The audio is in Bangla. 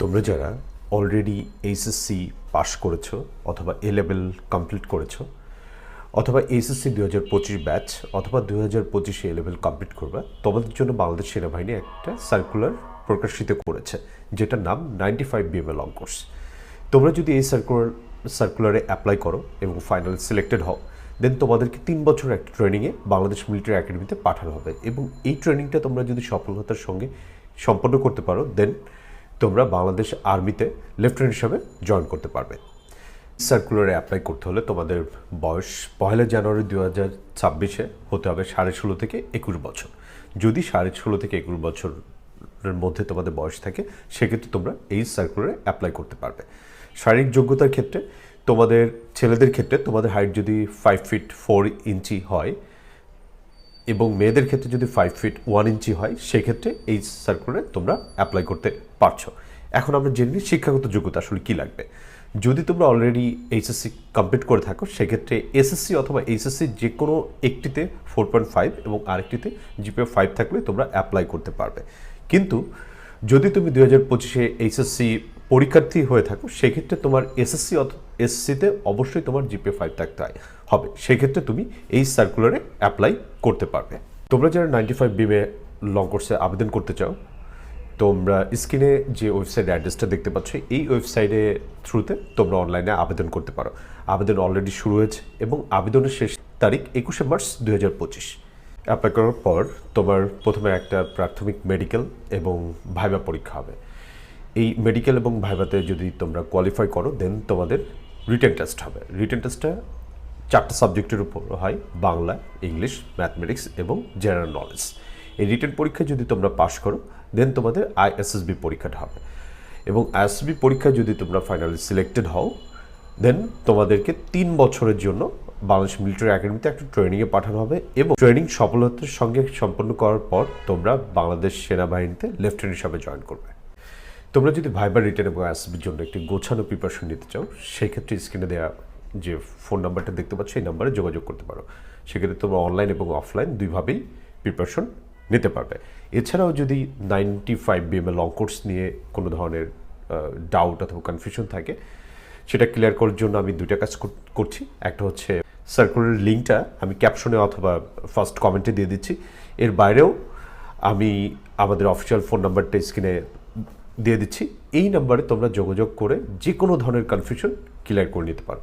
তোমরা যারা অলরেডি এইচএসসি পাশ করেছ অথবা এ লেভেল কমপ্লিট করেছ, অথবা এইচএসসি দু হাজার পঁচিশ ব্যাচ অথবা দু হাজার পঁচিশে এ লেভেল কমপ্লিট করবে, তোমাদের জন্য বাংলাদেশ সেনাবাহিনী একটা সার্কুলার প্রকাশিত করেছে, যেটার নাম ninety five BMA long course তোমরা যদি এই সার্কুলার সার্কুলারে অ্যাপ্লাই করো এবং ফাইনাল সিলেক্টেড হও দেন তোমাদেরকে তিন বছর একটা ট্রেনিংয়ে বাংলাদেশ মিলিটারি একাডেমিতে পাঠানো হবে এবং এই ট্রেনিংটা তোমরা যদি সফলতার সঙ্গে সম্পন্ন করতে পারো দেন তোমরা বাংলাদেশ আর্মিতে লেফটেন্যান্ট হিসাবে জয়েন করতে পারবে। সার্কুলারে অ্যাপ্লাই করতে হলে তোমাদের বয়স পয়লা জানুয়ারি দু হাজার ছাব্বিশে হতে হবে সাড়ে ষোলো থেকে একুশ বছর। যদি সাড়ে ষোলো থেকে একুশ বছরের মধ্যে তোমাদের বয়স থাকে, সেক্ষেত্রে তোমরা এই সার্কুলারে অ্যাপ্লাই করতে পারবে। শারীরিক যোগ্যতার ক্ষেত্রে তোমাদের ছেলেদের ক্ষেত্রে তোমাদের হাইট যদি ফাইভ ফিট ফোর ইঞ্চি হয় এবং মেয়েদের ক্ষেত্রে যদি ফাইভ ফিট ওয়ান ইঞ্চি হয়, সেক্ষেত্রে এই সার্কুলারে তোমরা অ্যাপ্লাই করতে পারছ। এখন আমরা জেনে নিই শিক্ষাগত যোগ্যতা আসলে কী লাগবে। যদি তোমরা অলরেডি এইচএসসি কমপ্লিট করে থাকো, সেক্ষেত্রে এসএসসি অথবা এইচএসসি যে কোনো একটিতে ফোর পয়েন্ট ফাইভ এবং আরেকটিতে জিপিএ ফাইভ থাকলে তোমরা অ্যাপ্লাই করতে পারবে। কিন্তু যদি তুমি দু হাজার পঁচিশে এইচএসসি পরীক্ষার্থী হয়ে থাকো, সেক্ষেত্রে তোমার এসএসসি এসএসসিতে অবশ্যই তোমার জিপিএ ফাইভ থাকতে হয়। হবে, সেক্ষেত্রে তুমি এই সার্কুলারে অ্যাপ্লাই করতে পারবে। তোমরা যারা নাইনটি ফাইভ বিমে লং কোর্সে আবেদন করতে চাও, তোমরা স্ক্রিনে যে ওয়েবসাইট অ্যাড্রেসটা দেখতে পাচ্ছ, এই ওয়েবসাইটে থ্রুতে তোমরা অনলাইনে আবেদন করতে পারো। আবেদন অলরেডি শুরু হয়েছে এবং আবেদনের শেষ তারিখ একুশে মার্চ দুই হাজার পঁচিশ। অ্যাপ্লাই করার পর তোমার প্রথমে একটা প্রাথমিক মেডিকেল এবং ভাইবা পরীক্ষা হবে। এই মেডিকেল এবং ভাইভাতে যদি তোমরা কোয়ালিফাই করো দেন তোমাদের রিটেন টেস্ট হবে। রিটেন টেস্টটা চারটা সাবজেক্টের উপর হয়, বাংলা ইংলিশ ম্যাথমেটিক্স এবং জেনারেল নলেজ এই রিটেন পরীক্ষায় যদি তোমরা পাশ করো দেন তোমাদের আইএসএসবি পরীক্ষাটা হবে। এবং আইএসএসবি পরীক্ষায় যদি তোমরা ফাইনালি সিলেক্টেড হও দেন তোমাদেরকে তিন বছরের জন্য বাংলাদেশ মিলিটারি একাডেমিতে একটা ট্রেনিংয়ে পাঠানো হবে এবং ট্রেনিং সফলতার সঙ্গে সম্পন্ন করার পর তোমরা বাংলাদেশ সেনাবাহিনীতে লেফটেন্যান্ট হিসাবে জয়েন করবে। তোমরা যদি ভাইবার রিটার্ন এবং আসবির জন্য একটি গোছানো প্রিপারেশন নিতে চাও সেক্ষেত্রে স্ক্রিনে দেওয়া যে ফোন নাম্বারটা দেখতে পাচ্ছ এই নাম্বারে যোগাযোগ করতে পারো। সেক্ষেত্রে তোমরা অনলাইন এবং অফলাইন দুইভাবেই প্রিপারেশন নিতে পারবে। এছাড়াও যদি ninety five BMA long course নিয়ে কোনো ধরনের ডাউট অথবা কনফিউশন থাকে, সেটা ক্লিয়ার করার জন্য আমি দুইটা কাজ কর- করছি। একটা হচ্ছে সার্কুলার লিঙ্কটা আমি ক্যাপশনে অথবা ফার্স্ট কমেন্টে দিয়ে দিচ্ছি। এর বাইরেও আমি আমাদের অফিসিয়াল ফোন নাম্বারটা স্ক্রিনে দিয়ে দিচ্ছি। এই নাম্বারে তোমরা যোগাযোগ করে যে কোনো ধরনের কনফিউশন ক্লিয়ার করে নিতে পারো।